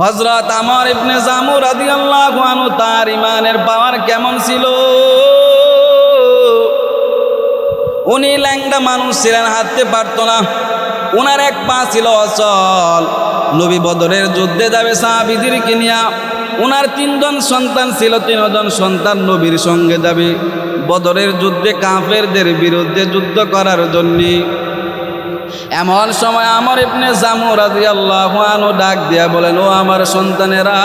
হজরত আমার ইবনে জামু রাদিয়াল্লাহু আনহু তার ইমানের পাওয়ার কেমন ছিল? উনি ল্যাংড়া মানুষ ছিলেন, হাঁটতে পারতো না। ওনার এক পা ছিল অচল। নবী বদরের যুদ্ধে যাবে সাহাবিদের কিনিয়া ওনার তিনজন সন্তান ছিল, তিনজন সন্তান নবীর সঙ্গে যাবে। বদরের যুদ্ধে কাফেরদের বিরুদ্ধে যুদ্ধ করার জন্যে। এমন সময় আমার ইবনে জামু রাদিয়াল্লাহু আনহু ডাক দিয়া বলেন, ও আমার সন্তানেরা,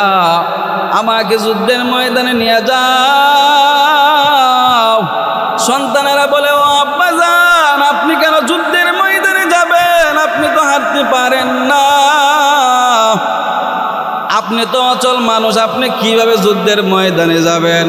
আমাকে যুদ্ধের ময়দানে নিয়ে যাও। সন্তানেরা বলে, ও আব্বা যান আপনি কেন যুদ্ধের ময়দানে যাবেন? আপনি তো হাঁটতে পারেন না। আপনি তো অচল মানুষ, আপনি কীভাবে যুদ্ধের ময়দানে যাবেন?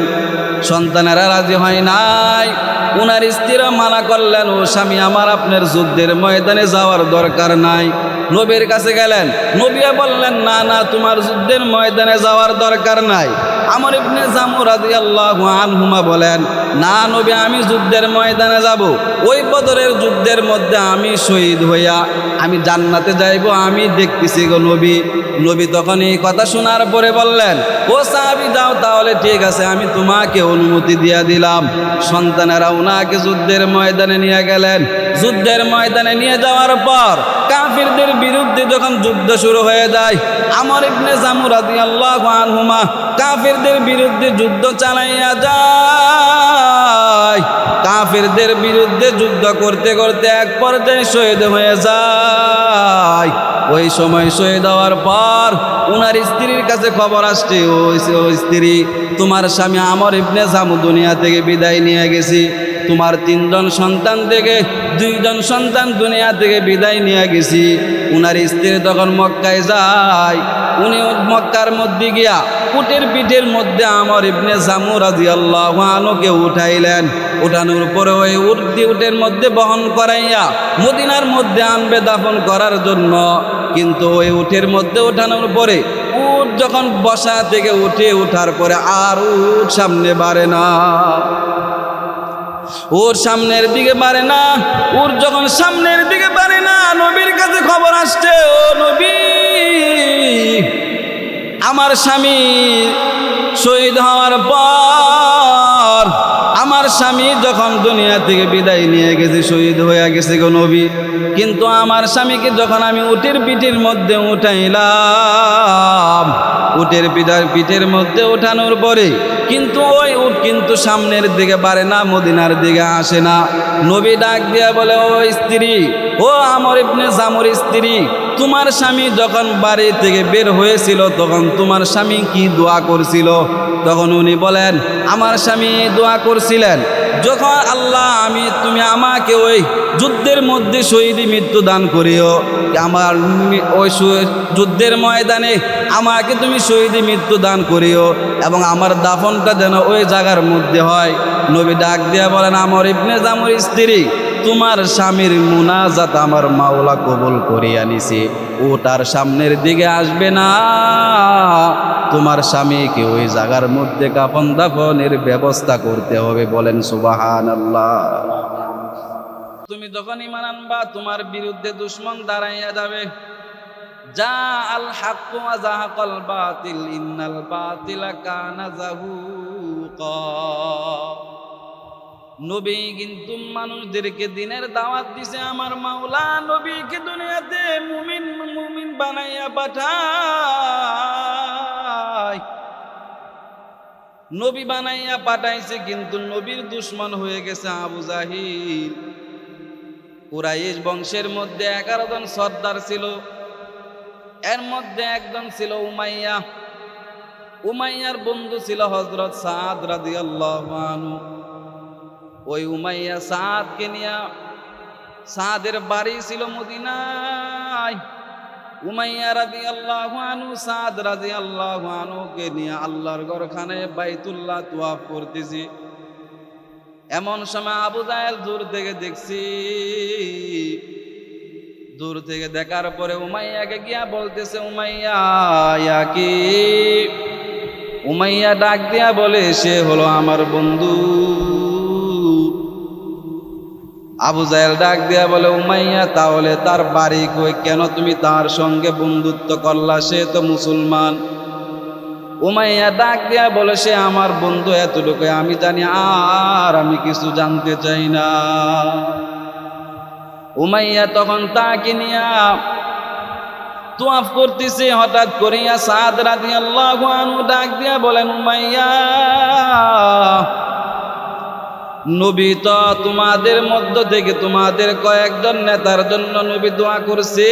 সন্তানেরা রাজি হয় নাই। উনার স্ত্রীরা মানা করলেন, ও স্বামী, আমার আপনার যুদ্ধের ময়দানে যাওয়ার দরকার নাই। নবীর কাছে গেলেন। নবিয়া বললেন, না না, তোমার যুদ্ধের ময়দানে যাওয়ার দরকার নাই। আমার ইবনে জামু রাদিয়াল্লাহু আনহুমা বলেন, না, নবী, আমি যুদ্ধের ময়দানে যাব। ওই বদরের যুদ্ধের মধ্যে আমি শহীদ হইয়া, আমি জান্নাতে যাইব, আমি দেখতেছি গো নবী। নবী তখন এই কথা শোনার পরে বললেন, ও সাহাবি যাও তাহলে ঠিক আছে, আমি তোমাকে অনুমতি দিয়া দিলাম। সন্তানেরা ওনাকে যুদ্ধের ময়দানে নিয়ে গেলেন। যুদ্ধের ময়দানে নিয়ে যাওয়ার পর কাফিরদের বিরুদ্ধে যখন যুদ্ধ শুরু হয়ে যায়, আমার ইবনে জামু রাদিয়াল্লাহু আনহুমা কাফিরদের বিরুদ্ধে যুদ্ধ চালাইয়া যায়। কাফিরদের বিরুদ্ধে যুদ্ধ করতে করতে এক পর্যায়ে শহীদ হয়ে যায়। ওই সময় শহীদ হওয়ার পর উনার স্ত্রীর কাছে খবর আসছে ওই স্ত্রী, তোমার স্বামী আমর ইবনে জামু দুনিয়া থেকে বিদায় নিয়ে গেছি। তোমার তিনজন সন্তান থেকে দুইজন সন্তান দুনিয়া থেকে বিদায় নিয়ে গেছি। উনার স্ত্রী তখন মক্কায় যায়। উনি মক্কার মধ্যে গিয়া উটের পিঠের মধ্যে আমার ইবনে জামু রাজি আল্লাহ আনুকে উঠাইলেন। উঠানোর পরে ওই উঠতি উটের মধ্যে বহন করাইয়া মদিনার মধ্যে আনবে দাফন করার জন্য। কিন্তু ওই উটের মধ্যে উঠানোর পরে উট যখন বসা থেকে উঠে উঠার পরে আর উট সামনে বাড়ে না। ওর সামনের দিকে বাড়ে না ওর যখন সামনের দিকে বাড়ে না, নবীর কাছে খবর আসছে, ও নবী! আমার স্বামী শহীদ হওয়ার পর আমার স্বামী যখন দুনিয়া থেকে বিদায় নিয়ে গেছে, শহীদ হয়ে গেছে গো নবী। কিন্তু আমার স্বামীকে যখন আমি উটের পিঠের মধ্যে উঠাইলাম, উটের পিঠার পিঠের মধ্যে উঠানোর পরে কিন্তু ওই উট কিন্তু সামনের দিকে বাড়ে না, মদিনার দিকে আসে না। নবী ডাক দিয়া বলে, ও স্ত্রী, ও আমর ইবনে জামর স্ত্রী তোমার স্বামী যখন বাড়ি থেকে বের হয়েছিল, তখন তোমার স্বামী কি দোয়া করছিল? তখন উনি বলেন, আমার স্বামী দোয়া করছিলেন। যখন আল্লাহ, আমি, তুমি আমাকে ওই যুদ্ধের মধ্যে শহীদি মৃত্যু দান করিও। আমার ওই যুদ্ধের ময়দানে আমাকে তুমি শহীদি মৃত্যু দান করিও এবং আমার দাফনটা যেন ওই জায়গার মধ্যে হয়। নবী ডাক দিয়া বলেন, আমার ইবনে জামুর স্ত্রী তোমার স্বামীর মুনাজাত আমার মাওলা কবুল করিয়া নিছি। ও তার সামনের দিকে আসবে না। তোমার স্বামীকে ওই জায়গার মধ্যে কাপন দাফনের ব্যবস্থা করতে হবে বলেন সুবাহান আল্লাহ তুমি যখন ইমান আনবা, তোমার বিরুদ্ধে দুশ্মন দাঁড়াইয়া যাবে। যা আল হাক্কু বাতিল, ইন্নাল বাতিলা কানা জাহুকা নবী কিন্তু মানুষদেরকে দিনের দাওয়াত দিছে, আমার মাওলা নবীকে দুনিয়াতে মুমিন মুমিন বানাইয়া পাঠায় নবী বানাইয়া পাঠাইছে কিন্তু নবীর দুশ্মন হয়ে গেছে আবু জাহিল। কুরাইশ বংশের মধ্যে এগারো জন সর্দার ছিল। এর মধ্যে একজন ছিল উমাইয়া। উমাইয়ার বন্ধু ছিল হজরত সাদ রাদিয়াল্লাহু আনহু। ওই উমাইয়া সাদকে নিয়া সাদের বাড়ি ছিল মদিনায়। উমাইয়া রাজি আল্লাহ আনু সাদ রাজি আল্লাহ আনুকে নিয়ে আল্লাহর ঘরখানে বাইতুল্লাহ তোয়াফ করতেছি। এমন সময় আবু জাহেল দূর থেকে দেখছি, দূর থেকে দেখার পরে উমাইয়াকে গিয়া বলতেছে, উমাইয়া, ইয়া কি? উমাইয়া ডাক দিয়া বলে, সে হলো আমার বন্ধু। আবু জাহেল ডাক দিয়া বলে, উমাইয়া, তাহলে তার বাড়ি কই? কেন তুমি তার সঙ্গে বন্ধুত্ব করলা? সে তো মুসলমান। উমাইয়া ডাক দিয়া বলে, সে আমার বন্ধু এতটুকু, আমি জানি আর আমি কিছু জানতে চাই না। উমাইয়া তখন তাকে নিয়া তোয়াফ করতেছে। হঠাৎ করিয়া সাদ রাতি আল্লাহ ডাক দিয়া বলেন, উমাইয়া নবী তো তোমাদের মধ্য থেকে তোমাদের কয়েকজন নেতার জন্য নবী দোয়া করছে।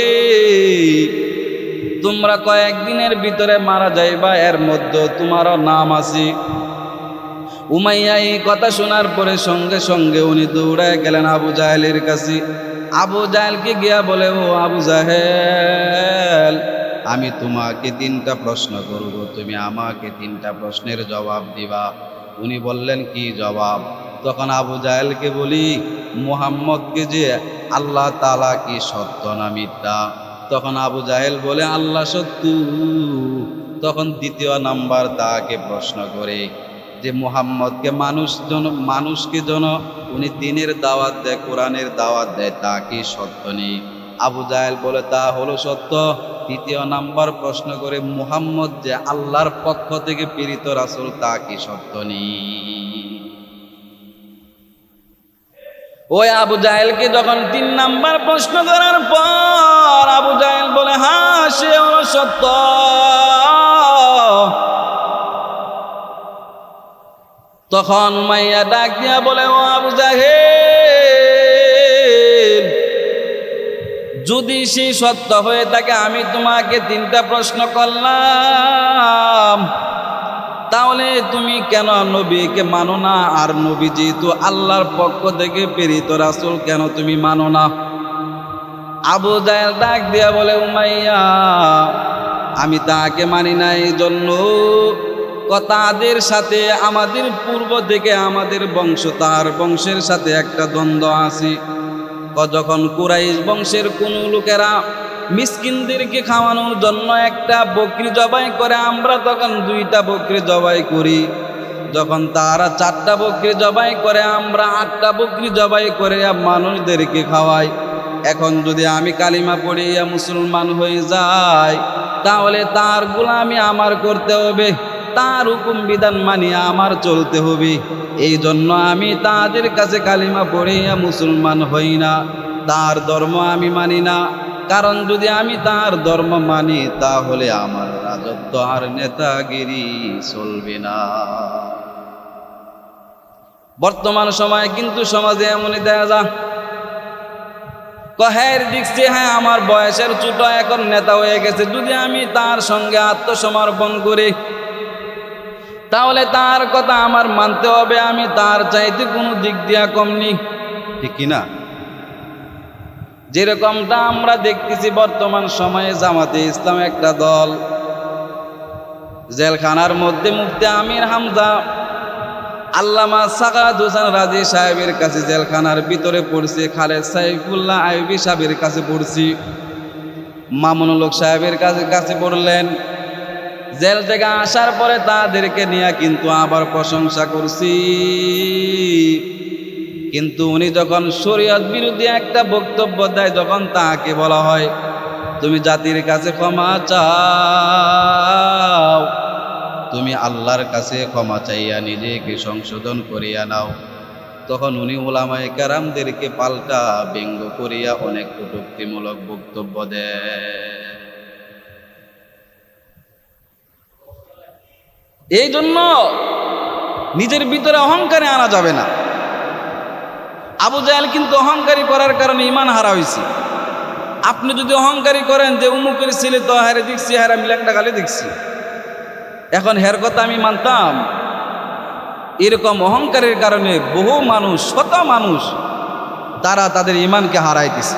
তোমরা কয়েকদিনের ভিতরে মারা যাইবা, এর মধ্যে তোমারও নাম আছে। উমাইয়া এই কথা শোনার পরে সঙ্গে সঙ্গে উনি দৌড়ায় গেলেন আবু জাহেলের কাছে। আবু জাহেলকে গিয়া বলে, ও আবু জাহেল, আমি তোমাকে তিনটা প্রশ্ন করব। তুমি আমাকে তিনটা প্রশ্নের জবাব দিবা। উনি বললেন, কি জবাব? তখন আবু জাহেলকে বলি, মোহাম্মদকে যে আল্লাহ তালা কি সত্য না মিথ্যা? তখন আবু জাহেল বলে, আল্লাহ সত্য। তখন দ্বিতীয় নাম্বার তাকে প্রশ্ন করে যে, মোহাম্মদকে মানুষ জন, মানুষকে জন, উনি দিনের দাওয়াত দেয়, কোরআনের দাওয়াত দেয়, তা কি সত্য নেই আবু জাহেল বলে, তা হলো সত্য। তৃতীয় নাম্বার প্রশ্ন করে, মুহাম্মদ যে আল্লাহর পক্ষ থেকে প্রেরিত রাসূল, তা কি সত্য নেই ওই আবু জাহেলকে যখন তিন নাম্বার প্রশ্ন করার পর আবু জাহেল বলে হ্যাঁ সে সত্য। তখন মাইয়া ডাক দিয়া বলে, ও আবু জাহেল, যদি সেই সত্য হয়ে থাকে, আমি তোমাকে তিনটা প্রশ্ন করলাম। তাহলে তুমি কেন নবীকে মানো না? আর নবী যেহেতু আল্লাহর পক্ষ থেকে প্রেরিত রাসূল, কেন তুমি মানো না? আবু জাহেল ডাক দিয়া বলে, উমাইয়া, আমি তাকে মানি না এই জন্য তাদের সাথে আমাদের পূর্ব থেকে আমাদের বংশ, তার বংশের সাথে একটা দ্বন্দ্ব আছে। যখন কুরাইশ বংশের কোন লোকেরা মিসকিনদেরকে খাওয়ানোর জন্য একটা বকরি জবাই করে, আমরা তখন দুইটা বকরি জবাই করি। যখন তারা চারটা বকরি জবাই করে, আমরা আটটা বকরি জবাই করে মানুষদেরকে খাওয়াই। এখন যদি আমি কালিমা পড়িয়া মুসলমান হয়ে যাই তাহলে তার গোলামি আমার করতে হবে, তার হুকুম বিধান মানিয়া আমার চলতে হবে। এই জন্য আমি তাদের কাছে কালিমা পড়িয়া মুসলমান হই না, তার ধর্ম আমি মানি না। কারণ যদি আমি তার ধর্ম মানি, তাহলে আমার রাজত্ব আর নেতাগিরি চলবে না। বর্তমান সময়ে কিন্তু সমাজে এমনই দেখা যা কহের দেখছি হ্যাঁ আমার বয়সের ছোট এখন নেতা হয়ে গেছে। যদি আমি তার সঙ্গে আত্মসমর্পণ করি, তাহলে তার কথা আমার মানতে হবে, আমি তার চাইতে কোনো দিক দিয়া কমনি ঠিক কিনা যেরকমটা আমরা দেখতেছি বর্তমান সময়ে জামাতে ইসলাম একটা দল। জেলখানার মধ্যে মুফতি আমির হামজা, আল্লামা সাকাত হোসেন রাজি সাহেবের কাছে জেলখানার ভিতরে পড়ছি, খালেদ সাইফুল্লাহ আইবি সাহেবের কাছে পড়ছি। মামুনুল হক সাহেবের কাছে কাছে পড়লেন। জেল থেকে আসার পরে তাদেরকে নিয়ে কিন্তু আবার প্রশংসা করছি। কিন্তু উনি যখন শরীয়ত বিরোধী একটা বক্তব্য দেয় যখন তাকে বলা হয়, তুমি জাতির কাছে ক্ষমা চাও। তুমি আল্লাহর কাছে ক্ষমা চাইয়া নিজেকে সংশোধন করিয়া নাও। তখন উনি ওলামায় কারামদেরকে পাল্টা ব্যঙ্গ করিয়া অনেক কটুক্তিমূলক বক্তব্য দেয় এই জন্য নিজের ভিতরে অহংকারে আনা যাবে না। আবু জাহেল কিন্তু অহংকারী করার কারণে ইমান হারা হয়েছে আপনি যদি অহংকারী করেন যে উমুকের ছেলে তো হারে দেখছি হারে আমি ল্যাংটা গালে দেখছি এখন হের কথা আমি মানতাম। এরকম অহংকারের কারণে বহু মানুষ, শত মানুষ, তারা তাদের ইমানকে হারাইতেছে।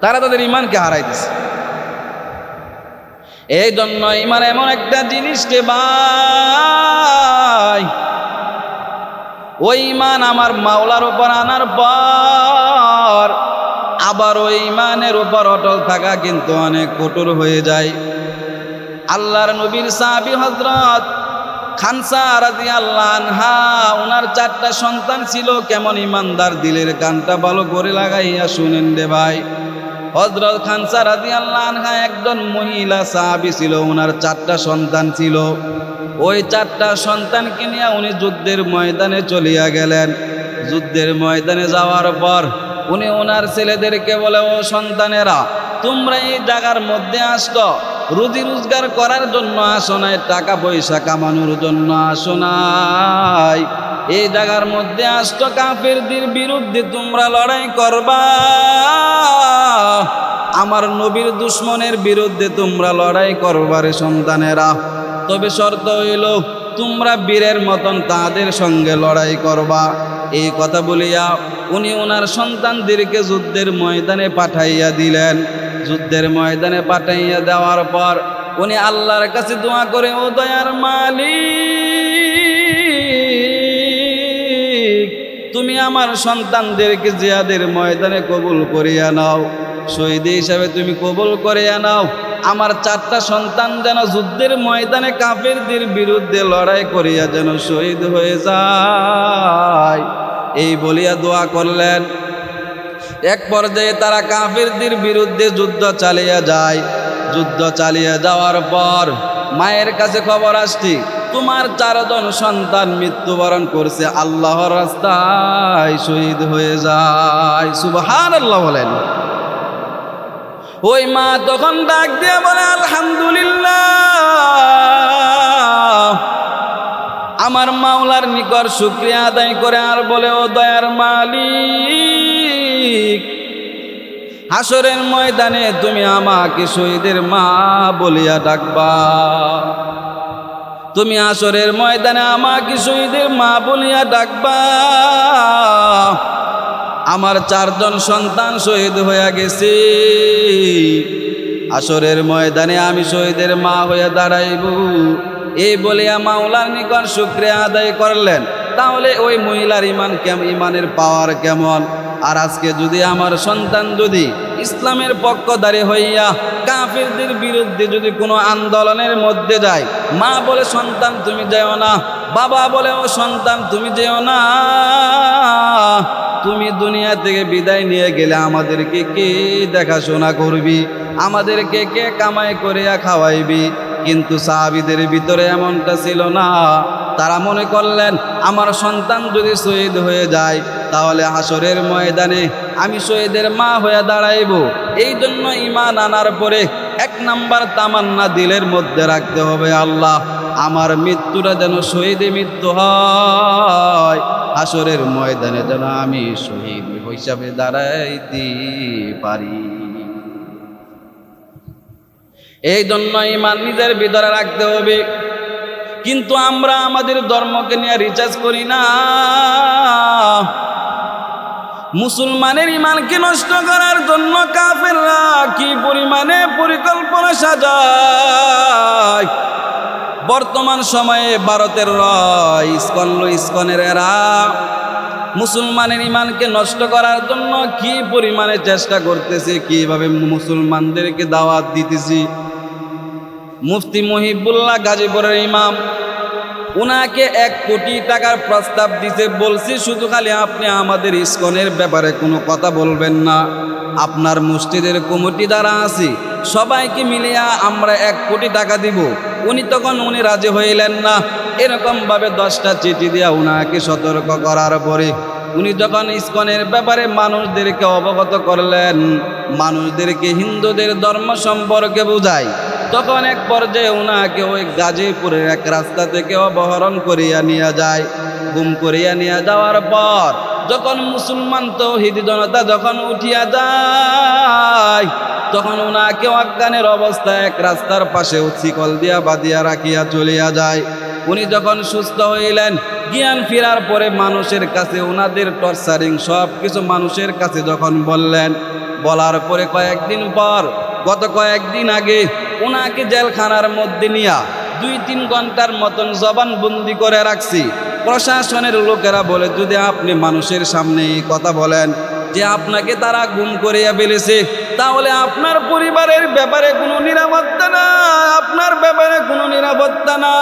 তারা তাদের ইমানকে হারাইতেছে। এই জন্য ইমান এমন একটা জিনিসকে ভাই ওই আমার মাওলার উপর আনার পর। আবার ওই ইমানের উপর অটল থাকা কিন্তু অনেক কঠোর হয়ে যায়। আল্লাহর নবীর সাহাবি হজরত খানসা রাজি আল্লাহ ওনার চারটা সন্তান ছিল। কেমন ইমানদার, দিলের কানটা ভালো করে লাগাইয়া শুনেন রে ভাই। হজরত খানসা রাজি আল্লাহ একজন মহিলা সাহাবি ছিল ওনার চারটা সন্তান ছিল। ওই চারটা সন্তানকে নিয়ে উনি যুদ্ধের ময়দানে চলিয়া গেলেন। যুদ্ধের ময়দানে যাওয়ার পর উনি ওনার ছেলেদেরকে বলে, ও সন্তানেরা, তোমরা এই জায়গার মধ্যে আসতো রুজি রোজগার করার জন্য আসো নাই, টাকা পয়সা কামানোর জন্য আসো নাই। এই জায়গার মধ্যে আসতো কাফেরদের বিরুদ্ধে তোমরা লড়াই করবা। আমার নবীর দুশ্মনের বিরুদ্ধে তোমরা লড়াই করবারে সন্তানেরা। তবে শর্ত হইল, তোমরা বীরের মতন তাদের সঙ্গে লড়াই করবা। এই কথা বলিয়া উনি ওনার সন্তানদেরকে যুদ্ধের ময়দানে পাঠাইয়া দিলেন। যুদ্ধের ময়দানে পাঠাইয়া দেওয়ার পর উনি আল্লাহর কাছে দোয়া করে, ও দয়ার মালিক তুমি আমার সন্তানদেরকে জিয়াদের ময়দানে কবুল করিয়া নাও। শহীদ হিসাবে তুমি কবুল করিয়া নাও। আমার চারটা সন্তান যেন যুদ্ধের ময়দানে কাফেরদের বিরুদ্ধে লড়াই করিয়া যেন শহীদ হয়ে যায়। এই বলিয়া দোয়া করলেন। এক পর্যায়ে তারা কাফিরদের বিরুদ্ধে যুদ্ধ চালিয়ে যায়। যুদ্ধ চালিয়ে যাওয়ার পর মায়ের কাছে খবর আসছি তোমার চারজন সন্তান মৃত্যুবরণ করছে, আল্লাহর রাস্তায় শহীদ হয়ে যায়। সুবহান আল্লাহ বলেন। ওই মা তখন ডাক দিয়ে বলে, আলহামদুলিল্লাহ, আমার মাওলার নিকর শুক্রিয়া আদায় করে আর বলে, ও দয়ার মালিক হাসরের ময়দানে তুমি আমাকে শহীদের মা বলিয়া ডাকবা। তুমি আসরের ময়দানে আমাকে শহীদের মা বলিয়া ডাকবা। আমার চারজন সন্তান শহীদ হইয়া গেছে। আসরের ময়দানে আমি শহীদের মা হইয়া দাঁড়াইব। এই বলিয়া মাওলার নিকট শুক্রিয়া আদায় করলেন। তাহলে ওই মহিলার ইমান কেমন ইমানের পাওয়ার কেমন? আর আজকে যদি আমার সন্তান যদি ইসলামের পক্ষধারী হইয়া কাফিরদের বিরুদ্ধে যদি কোনো আন্দোলনের মধ্যে যায়, মা বলে, সন্তান, তুমি যেও না। বাবা বলে, ও সন্তান, তুমি যেও না। তুমি দুনিয়া থেকে বিদায় নিয়ে গেলে আমাদেরকে কে দেখাশোনা করবি? আমাদেরকে কে কামাই করিয়া খাওয়াইবি? কিন্তু সাহাবিদের ভিতরে এমনটা ছিল না। তারা মনে করলেন, আমার সন্তান যদি শহীদ হয়ে যায়, তাহলে হাসরের ময়দানে আমি শহীদের মা হয়ে দাঁড়াইব। এই জন্য ইমান আনার পরে এক নাম্বার তামান্না দিলের মধ্যে রাখতে হবে, আল্লাহ, আমার মৃত্যুটা যেন শহীদে মৃত্যু হয় হাসরের ময়দানে যেন আমি শহীদ হিসাবে দাঁড়াইতে পারি। এই জন্য ইমান নিজের ভিতরে রাখতে হবে। কিন্তু আমরা আমাদের ধর্মকে নিয়ে রিচার্জ করি না। মুসলমানের ইমানকে নষ্ট করার জন্য কাফেররা কি পরিমাণে পরিকল্পনা সাজায়? বর্তমান সময়ে ভারতের রয়, ইস্কন লো ইস্কনের এরা। মুসলমানের ইমানকে নষ্ট করার জন্য কি পরিমাণে চেষ্টা করতেছে, কীভাবে মুসলমানদেরকে দাওয়াত দিতেছি? মুফতি মহিবুল্লাহ গাজীপুরের ইমাম। উনাকে এক কোটি টাকার প্রস্তাব দিতে বলছি, শুধু খালি আপনি আমাদের ইস্কনের ব্যাপারে কোনো কথা বলবেন না। আপনার মসজিদের কমিটি দ্বারা আছি, সবাইকে মিলিয়া আমরা এক কোটি টাকা দিব। উনি তখন উনি রাজি হইলেন না। এরকমভাবে দশটা চিঠি দিয়া উনাকে সতর্ক করার পরে উনি যখন ইস্কনের ব্যাপারে মানুষদেরকে অবগত করলেন, মানুষদেরকে হিন্দুদের ধর্ম সম্পর্কে বুঝায়, তখন এক পর্যায়ে উনাকে ওই গাজীপুরের এক রাস্তা থেকে অপহরণ করিয়া নিয়ে যায়। গুম করিয়া নিয়ে যাওয়ার পর যখন মুসলমান তৌহিদ জনতা যখন উঠিয়া যায়, তখন উনাকে অজ্ঞানের অবস্থায় এক রাস্তার পাশে শিকল দিয়া বাঁধিয়া রাখিয়া চলিয়া যায়। উনি যখন সুস্থ হইলেন, জ্ঞান ফেরার পরে মানুষের কাছে ওনাদের টর্চারিং সব কিছু মানুষের কাছে যখন বললেন, বলার পরে কয়েকদিন পর, গত কয়েকদিন আগে ওনাকে জেলখানার মধ্যে নিয়া দুই তিন ঘণ্টার মতন জবানবন্দি করে রাখছি। প্রশাসনের লোকেরা বলে, যদি আপনি মানুষের সামনে কথা বলেন যে আপনাকে তারা গুম করিয়া ফেলেছে, তাহলে আপনার পরিবারের ব্যাপারে কোনো নিরাপত্তা না আপনার ব্যাপারে কোনো নিরাপত্তা না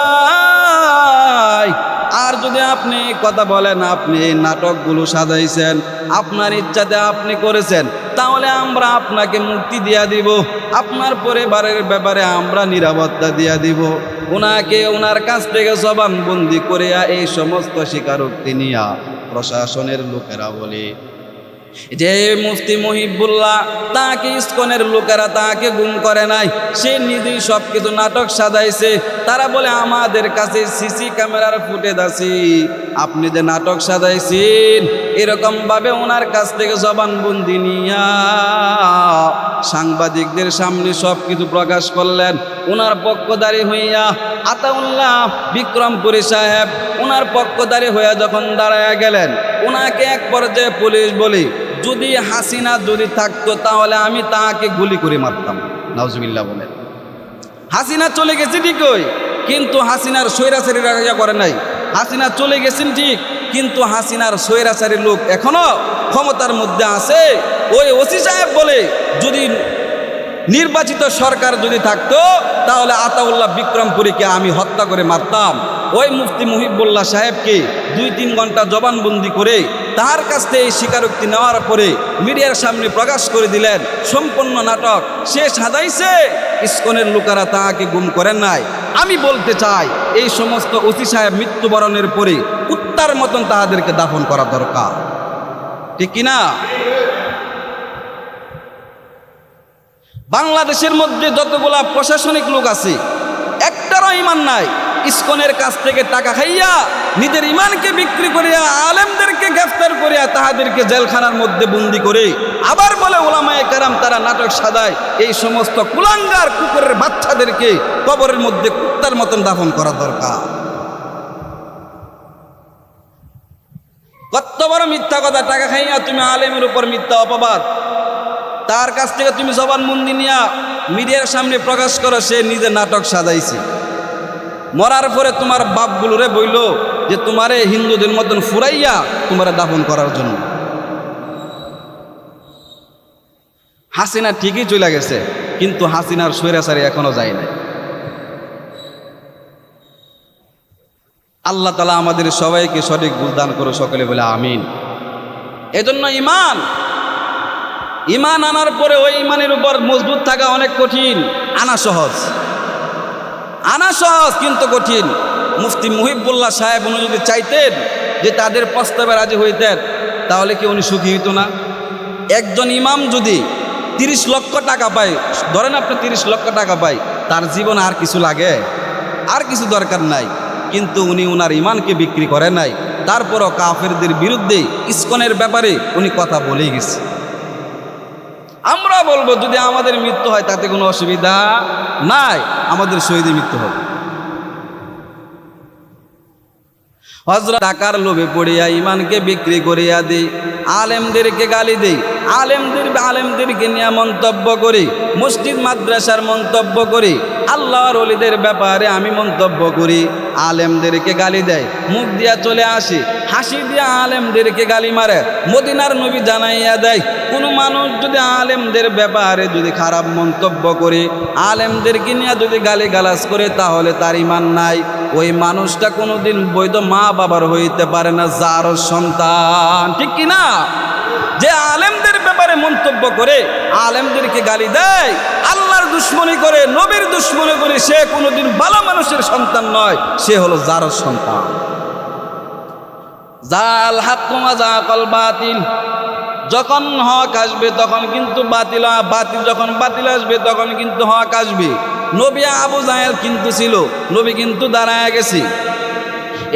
আপনি কথা বলেন, আপনি নাটকগুলো সাজাইছেন, আপনার ইচ্ছাতে আপনি করেছেন, তাহলে আমরা আপনাকে মুক্তি দিয়া দিব, আপনার পরিবারের ব্যাপারে আমরা নিরাপত্তা দিয়া দিব। ওনাকে ওনার কাছ থেকে জবানবন্দি করিয়া এই সমস্ত স্বীকারোক্তি নিয়া প্রশাসনের লোকেরা বলে যে মুফতি মহিবুল্লাহ তাকে ইস্কনের লোকেরা তাকে গুম করে নাই, সে নিজেই সব কিছু নাটক সাজাইছে। তারা বলে, আমাদের কাছে সিসি ক্যামেরার ফুটেজ আছে। আপনি যে নাটক সাজাইছেন, এরকম ভাবে ওনার কাছ থেকে জবানবন্দি নিয়া সাংবাদিকদের সামনে সব কিছু প্রকাশ করলেন। ওনার পক্ষদারী হইয়া আতাউল্লাহ বিক্রমপুরী সাহেব ওনার পক্ষদারী হইয়া যখন দাঁড়ায় গেলেন, ওনাকে এক পর্যায়ে পুলিশ বলি যদি হাসিনা যদি থাকতো, তাহলে আমি তাকে গুলি করে মারতাম। নাউজুবিল্লাহ বলেন। হাসিনা চলে গেছে ঠিকই কিন্তু হাসিনার স্বৈরাচারী রাজা করে নাই। হাসিনা চলে গেছেন ঠিক, কিন্তু হাসিনার স্বৈরাচারী লোক এখনও ক্ষমতার মধ্যে আছে। ওই ওসি সাহেব বলে, যদি নির্বাচিত সরকার যদি থাকতো, তাহলে আতাউল্লাহ বিক্রমপুরীকে আমি হত্যা করে মারতাম। ওই মুফতি মুহিবুল্লাহ সাহেবকে দুই তিন ঘণ্টা জবানবন্দি করে তার কাছ থেকে এই স্বীকারোক্তি নেওয়ার পরে মিডিয়ার সামনে প্রকাশ করে দিলেন, সম্পূর্ণ নাটক সে সাজাইছে ইস্কনের লোকেরা তাহাকে গুম করেন নাই। আমি বলতে চাই, এই সমস্ত ওসি সাহেব মৃত্যুবরণের পরে কুত্তার মতন তাহাদেরকে দাফন করা দরকার। ঠিক কিনা বাংলাদেশের মধ্যে যতগুলা প্রশাসনিক লোক আছে, একটারও ইমান নাই। ইস্কনের কাছ থেকে টাকা খাইয়া নিজের ইমানকে বিক্রি করিয়া আলেমদেরকে গ্রেফতার করিয়া তাহাদেরকে জেলখানার মধ্যে বন্দি করে। আবার বলে ওলামায়ে কারাম তারা নাটক সাজায়, এই সমস্ত কুলাঙ্গার কুকুরের বাচ্চাদেরকে কবরের মধ্যে কুত্তার মতন দাফন করা দরকার। কত বড় মিথ্যা কথা, টাকা খাইয়া তুমি আলেমের উপর মিথ্যা অপবাদ। তার কাছ থেকে তুমি জবানবন্দি নিয়া মিডিয়ার সামনে প্রকাশ করো, সে নিজে নাটক সাজাইছে। মরার পরে তোমার বাপগুলোরে বইল যে তোমারে হিন্দুদের মতন ফুরাইয়া তোমারে দাফন করার জন্য। হাসিনা ঠিকই চলে গেছে, কিন্তু হাসিনার স্বৈরাচারী এখনও যায় নাই। আল্লাহ তালা আমাদের সবাইকে সঠিক গুলদান করো সকলে বলে আমিন। এজন্য ইমান ইমান আনার পরে ওই ইমানের উপর মজবুত থাকা অনেক কঠিন, আনা সহজ। আনা সহজ, কিন্তু কঠিন। মুফতি মুহিবুল্লাহ সাহেব, উনি যদি চাইতেন যে তাদের প্রস্তাবে রাজি হইতেন, তাহলে কি উনি সুখী হইতো না? একজন ইমাম যদি তিরিশ লক্ষ টাকা পায়, ধরেন আপনি তিরিশ লক্ষ টাকা পায়, তার জীবন আর কিছু লাগে? আর কিছু দরকার নাই। কিন্তু উনি উনার ইমানকে বিক্রি করে নাই। তারপরও কাফেরদের বিরুদ্ধে ইস্কনের ব্যাপারে উনি কথা বলেই গেছে। আমরা বলব, যদি আমাদের মৃত্যু হয় তাতে কোনো অসুবিধা নাই, আমাদের শহীদের মৃত্যু হবে। হজরত টাকার লোভে পড়িয়া ইমানকে বিক্রি করিয়া দিই, আলেমদেরকে গালি দেই, আলেমদের, আলেমদেরকে নিয়ে মন্তব্য করি, মসজিদ, মাদ্রাসার মন্তব্য করি, আল্লাহর অলিদের ব্যাপারে আমি মন্তব্য করি। আলেমদেরকে গালি দেয়। মুখ দিয়া চলে আসি, হাসি দিয়া আলেমদেরকে গালি মারে। মদিনার নবী জানাইয়া দেয়, কোনো মানুষ যদি আলেমদের ব্যাপারে যদি খারাপ মন্তব্য করে, আলেমদেরকে নিয়ে যদি গালি গালাজ করে, তাহলে তার ইমান নাই। ওই মানুষটা কোনোদিন বৈধ মা বাবার হইতে পারে না, যার সন্তান। ঠিক কি না? যে আলেমদের ব্যাপারে মন্তব্য করে, আলেমদেরকে গালি দেয় আল্লাহর দুশ্মনী করে, নবীর দুশ্মনী করে সে কোনোদিন ভালো মানুষের সন্তান নয়, সে হলো যার সন্তান। জাল হাকুমা যা কল বাতিল। যখন হক আসবে তখন কিন্তু বাতিল বাতিল যখন বাতিল আসবে তখন কিন্তু হক আসবে। নবী আবু জাহেল কিন্তু ছিল, নবী কিন্তু দাঁড়ায় গেছে।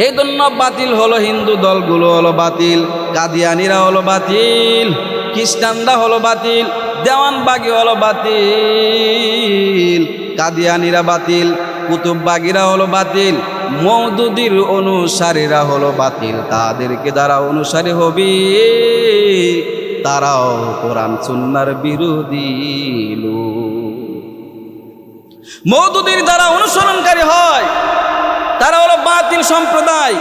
এই জন্য বাতিল হলো হিন্দু দলগুলো হলো বাতিল, কাদিয়ানিরা হলো বাতিল, খ্রিস্টানরা হলো বাতিল দেওয়ানবাগি হলো বাতিল, কাদিয়ানিরা বাতিল কুতুববাগিরা হলো বাতিল মৌদুদির অনুসারীরা হলো বাতিল। তাদেরকে যারা অনুসারী হবে, তারাও কোরআন সুন্নার বিরোধী। মৌদুদির দ্বারা অনুসরণকারী হয়, তারা হলো বাতিল সম্প্রদায়।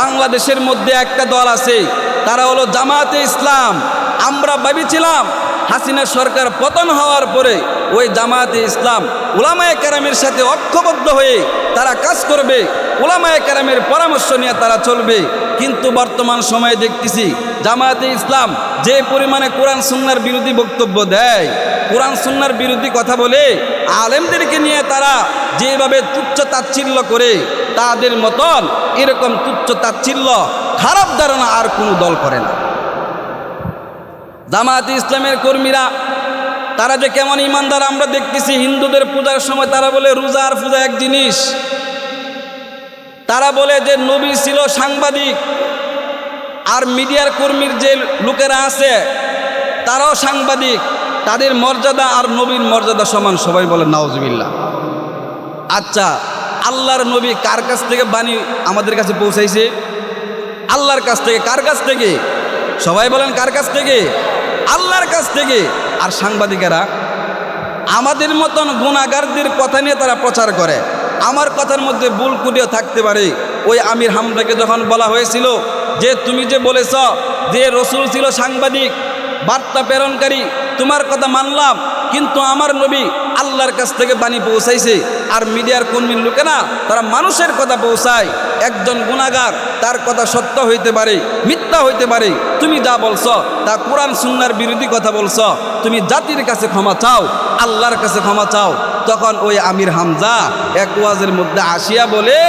বাংলাদেশের মধ্যে একটা দল আছে, তারা হলো জামাতে ইসলাম। আমরা ভেবেছিলাম হাসিনা সরকার পতন হওয়ার পরে ওই জামায়াতে ইসলাম ওলামায়ে কেরামের সাথে ঐক্যবদ্ধ হয়ে তারা কাজ করবে ওলামায় কেরামের পরামর্শ নিয়ে তারা চলবে। কিন্তু বর্তমান সময়ে দেখতেছি জামায়াতে ইসলাম যে পরিমাণে কোরআন সুন্নার বিরোধী বক্তব্য দেয়, কোরআন সুন্নার বিরোধী কথা বলে আলেমদেরকে নিয়ে তারা যেভাবে তুচ্ছ তাচ্ছিল্য করে, তাদের মতন এরকম তুচ্ছ তাচ্ছিল্য, খারাপ ধারণা আর কোনো দল করে না। জামায়াতে ইসলামের কর্মীরা, তারা যে কেমন ইমানদার আমরা দেখতেছি, হিন্দুদের পূজার সময় তারা বলে রোজা আর পূজা এক জিনিস। তারা বলে যে নবী ছিল সাংবাদিক, আর মিডিয়ার কর্মীর যে লোকেরা আছে, তারাও সাংবাদিক। তাদের মর্যাদা আর নবীর মর্যাদা সমান, সবাই বলে নাওজবিল্লা আচ্ছা আল্লাহর নবী কার কাছ থেকে বাণী আমাদের কাছে পৌঁছাইছে? আল্লাহর কাছ থেকে, কার কাছ থেকে? সবাই বলেন কার কাছ থেকে? আল্লাহর কাছ থেকে। আর সাংবাদিকেরা, আমাদের মতন গুণাগারদের কথা নিয়ে তারা প্রচার করে। আমার কথার মধ্যে ভুল কুটিও থাকতে পারে। ওই আমির হামদাকে যখন বলা হয়েছিল যে, তুমি যে বলেছ যে রসুল ছিল সাংবাদিক, বার্তা প্রেরণকারী, তোমার কথা মানলাম, কিন্তু আমার নবী আল্লাহর কাছ থেকে বাণী পৌঁছাইছে। আর মিডিয়ার কর্মীর লোকেরা, তারা মানুষের কথা পৌঁছায়। একজন গুণাগার, তার কথা সত্য হইতে পারে, মিথ্যা হইতে পারে। তুমি যা বলছ, তা কোরআন সুন্নার বিরোধী কথা বলছ। তুমি জাতির কাছে ক্ষমা চাও, আল্লাহর কাছে ক্ষমা চাও। তখন ওই আমির হামজা এক ওয়াজের মধ্যে আসিয়া বলে,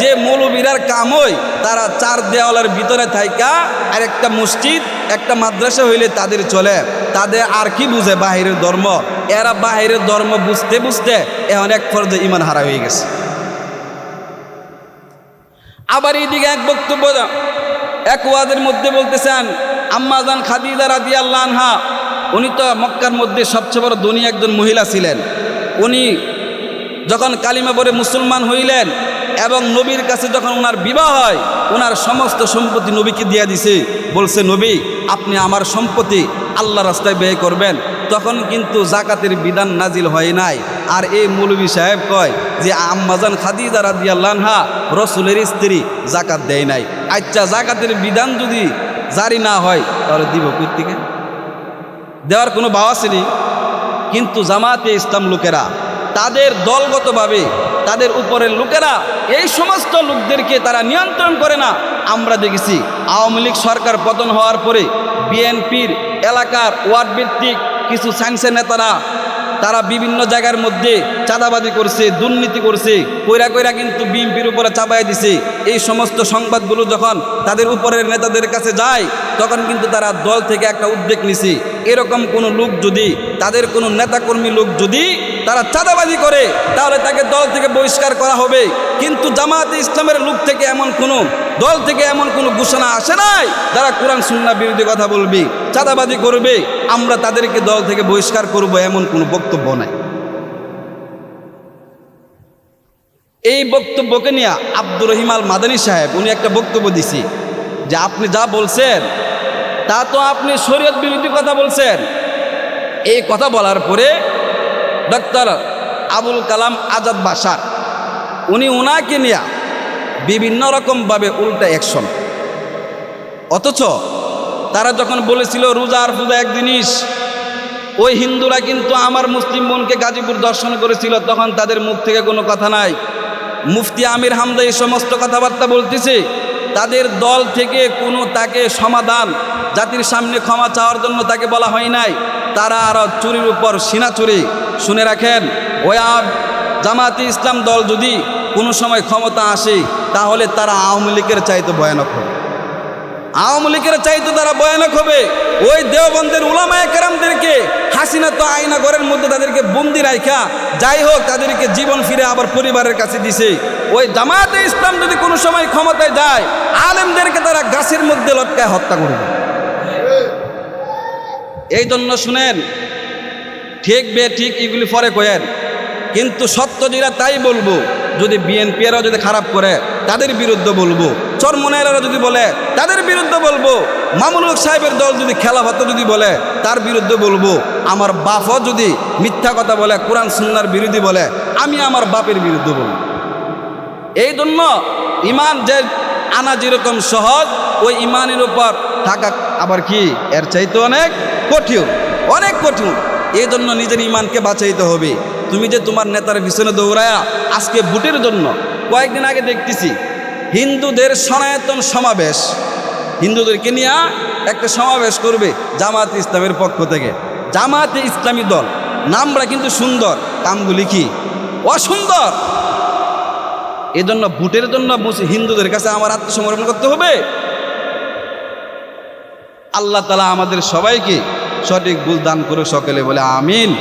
যে মৌলবীরার কামই তারা চার দেওয়ালের ভিতরে থাইকা আর একটা মসজিদ, একটা মাদ্রাসা হইলে তাদের চলে। তাদের আর কি বুঝে বাহিরের ধর্ম? এরা বাহিরের ধর্ম বুঝতে বুঝতে এখন এক পর্যায়ে ইমান হারা হয়ে গেছে। আবার এইদিকে এক বক্তব্য এক ওয়াদের মধ্যে বলতেছেন আম্মাজান খাদিজা রাদি আল্লাহ আনহা, উনি তো মক্কার মধ্যে সবচেয়ে বড় ধনী একজন মহিলা ছিলেন। উনি যখন কালিমা পরে মুসলমান হইলেন এবং নবীর কাছে যখন ওনার বিবাহ হয় ওনার সমস্ত সম্পত্তি নবীকে দিয়ে দিছে। বলছে, নবী, আপনি আমার সম্পত্তি আল্লাহ রাস্তায় ব্যয় করবেন, তখন কিন্তু জাকাতের বিধান নাজিল হয় নাই। আর এই মৌলবী সাহেব কয় যে আম্মাজান খাদিজা রাদিয়াল্লাহা রসুলের স্ত্রী জাকাত দেয় নাই। আচ্ছা জাকাতের বিধান যদি জারি না হয়, তাহলে দিব কর্তিকে দেওয়ার কোনো ভাব আসেনি কিন্তু জামাতে ইসলাম লোকেরা, তাদের দলগতভাবে, তাদের উপরের লোকেরা, এই সমস্ত লোকদেরকে তারা নিয়ন্ত্রণ করে না। আমরা দেখেছি আওয়ামী লীগ সরকার পতন হওয়ার পরে বিএনপির এলাকার ওয়ার্ড ভিত্তিক কিছু সায়েন্সের নেতারা, তারা বিভিন্ন জায়গার মধ্যে চাঁদাবাদি করছে, দুর্নীতি করছে, কইরা কইরা কিন্তু বিএনপির উপরে চাপাই দিছে। এই সমস্ত সংবাদগুলো যখন তাদের উপরের নেতাদের কাছে যায়, তখন কিন্তু তারা দল থেকে একটা উদ্যোগ নিছে। এরকম কোনো লোক যদি, তাদের কোনো নেতাকর্মী লোক যদি তারা চাঁদাবাজি করে, তাহলে তাকে দল থেকে বহিষ্কার করা হবে। কিন্তু জামায়াতে ইসলামের লোক থেকে এমন কোনো, দল থেকে এমন কোনো ঘোষণা আসে নাই, যারা কোরআন সুন্না বিরোধী কথা বলবে, চাঁদাবাজি করবে, আমরা তাদেরকে দল থেকে বহিষ্কার করব এমন কোনো বক্তব্য নাই। এই বক্তব্যকে নিয়ে আব্দুর রহিম আল মাদানী সাহেব, উনি একটা বক্তব্য দিছি, যে আপনি যা বলছেন তা তো আপনি শরীয়ত বিরোধী কথা বলছেন। এই কথা বলার পরে ডক্টর আবুল কালাম আজাদ বাসার, উনি ওনাকে নিয়ে বিভিন্ন রকমভাবে উল্টা অ্যাকশন অথচ তারা যখন বলেছিল, রোজা আর পূজা এক জিনিস, ওই হিন্দুরা কিন্তু আমার মুসলিম বোনকে গাজীপুর দর্শন করেছিল, তখন তাদের মুখ থেকে কোনো কথা নাই। মুফতি আমির হামদা এই সমস্ত কথাবার্তা বলতেছে। তাদের দল থেকে কোনো তাকে সমাধান, জাতির সামনে ক্ষমা চাওয়ার জন্য তাকে বলা হয় নাই। তারা আরও চুরির উপর সিনা চুরি। শুনে রাখেন ওয়া জামাতি ইসলাম দল যদি কোনো সময় ক্ষমতা আসে, তাহলে তারা আওয়ামী লীগের চাইতে ভয়ানক হবে। আওয়ামী লীগের চাইতে তারা ভয়ানক হবে। ওই দেওবন্দের উলামায় কেরামদেরকে হাসিনা তো আয়না ঘরের মধ্যে তাদেরকে বন্দি রাইখা, যাই হোক, তাদেরকে জীবন ফিরে আবার পরিবারের কাছে দিছে। ওই জামায়াতে ইসলাম যদি কোনো সময় ক্ষমতায় যায়, আলেমদেরকে তারা গাছের মধ্যে লটকায় হত্যা করবে। এই জন্য শুনেন, ঠিক বে, ঠিক এগুলি পরে কয়েন। কিন্তু সত্য যেটা তাই বলব, যদি বিএনপিরাও যদি খারাপ করে, তাদের বিরুদ্ধে বলব। চরমনাইরা যদি বলে, তাদের বিরুদ্ধে বলব। মামুল হক সাহেবের দল যদি খেলাফত যদি বলে, তার বিরুদ্ধে বলব। আমার বাপও যদি মিথ্যা কথা বলে, কোরআন সুন্নার বিরোধী বলে, আমি আমার বাপের বিরুদ্ধে বলব। এই জন্য ইমান যে আনা যেরকম সহজ, ওই ইমানের উপর থাকা আবার কি? এর চাইতে অনেক কঠিন অনেক কঠিন। এই জন্য নিজের ইমানকে বাঁচাইতে হবে। তুমি যে তোমার নেতার পিছনে দৌড়ায়া আজকে ভোটের জন্য, কয়েকদিন আগে দেখতেছি হিন্দুদের সনাতন সমাবেশ। হিন্দুদেরকে নিয়ে একটা সমাবেশ করবে জামাত ইসলামের পক্ষ থেকে। জামাতে ইসলামী দল। নামরা কিন্তু সুন্দর, কামগুলি কি? অসুন্দর। এজন্য, ভোটের জন্য হিন্দুদের কাছে আমার আত্মসমর্পণ করতে হবে। আল্লাহ তালা আমাদের সবাইকে সঠিক বুঝ দান করে সকলে বলে আমিন।